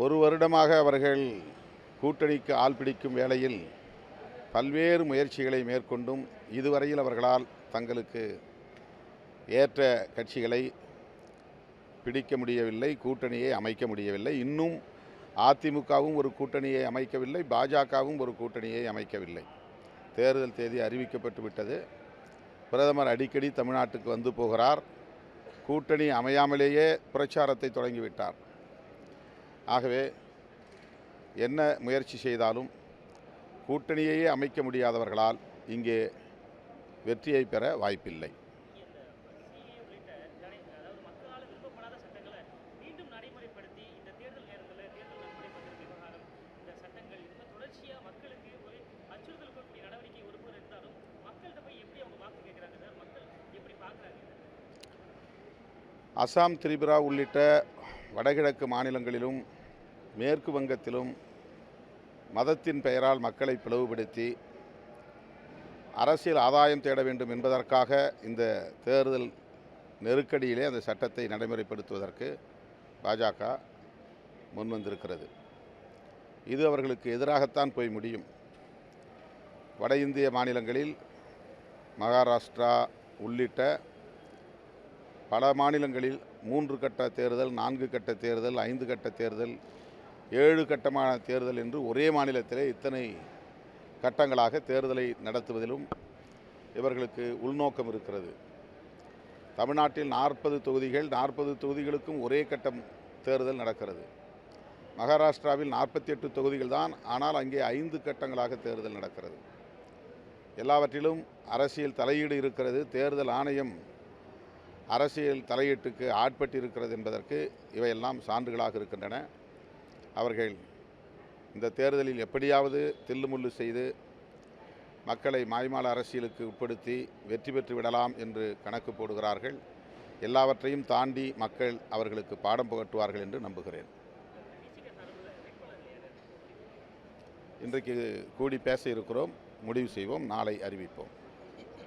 ஒரு வருடமாக அவர்கள் கூட்டணிக்கு ஆள் பிடிக்கும் வேளையில் பல்வேறு முயற்சிகளை மேற்கொண்டும் இதுவரையில் அவர்களால் தங்களுக்கு ஏற்ற கட்சிகளை பிடிக்க முடியவில்லை கூட்டணியை அமைக்க முடியவில்லை. இன்னும் அதிமுகவும் ஒரு கூட்டணியை அமைக்கவில்லை பாஜகவும் ஒரு கூட்டணியை அமைக்கவில்லை. தேர்தல் தேதி அறிவிக்கப்பட்டு விட்டது. பிரதமர் அடிக்கடி தமிழ்நாட்டுக்கு வந்து போகிறார். கூட்டணி அமையாமலேயே பிரச்சாரத்தை தொடங்கிவிட்டார் ஆகவே என்ன முயற்சி செய்தாலும் கூட்டணியையே அமைக்க முடியாதவர்களால் இங்கே வெற்றியை பெற வாய்ப்பில்லை. அசாம் திரிபுரா உள்ளிட்ட வடகிழக்கு மாநிலங்களிலும் மேற்கு வங்கத்திலும் மதத்தின் பெயரால் மக்களை பிளவுபடுத்தி அரசியல் ஆதாயம் தேட வேண்டும் என்பதற்காக இந்த தேர்தல் நெருக்கடியிலே அந்த சட்டத்தை நடைமுறைப்படுத்துவதற்கு பாஜக முன்வந்திருக்கிறது. இது அவர்களுக்கு எதிராகத்தான் போய் முடியும். வட இந்திய மாநிலங்களில் மகாராஷ்டிரா உள்ளிட்ட பல மாநிலங்களில் மூன்று கட்ட தேர்தல் நான்கு கட்ட தேர்தல் ஐந்து கட்ட தேர்தல் ஏழு கட்டமான தேர்தல் என்று ஒரே மாநிலத்திலே இத்தனை கட்டங்களாக தேர்தலை நடத்துவதிலும் இவர்களுக்கு உள்நோக்கம் இருக்கிறது. தமிழ்நாட்டில் நாற்பது தொகுதிகள் நாற்பது தொகுதிகளுக்கும் ஒரே கட்டம் தேர்தல் நடக்கிறது. மகாராஷ்டிராவில் நாற்பத்தி எட்டு தொகுதிகள் தான் ஆனால் அங்கே ஐந்து கட்டங்களாக தேர்தல் நடக்கிறது. எல்லாவற்றிலும் அரசியல் தலையீடு இருக்கிறது தேர்தல் ஆணையம் அரசியல் தலையீட்டுக்கு ஆட்பட்டிருக்கிறது என்பதற்கு இவையெல்லாம் சான்றுகளாக இருக்கின்றன. அவர்கள் இந்த தேர்தலில் எப்படியாவது தில்லுமுள்ளு செய்து மக்களை மாய்மால அரசியலுக்கு உட்படுத்தி வெற்றி பெற்று விடலாம் என்று கணக்கு போடுகிறார்கள். எல்லாவற்றையும் தாண்டி மக்கள் அவர்களுக்கு பாடம் புகட்டுவார்கள் என்று நம்புகிறேன். இன்றைக்கு கூடி பேச இருக்கிறோம். முடிவு செய்வோம். நாளை அறிவிப்போம்.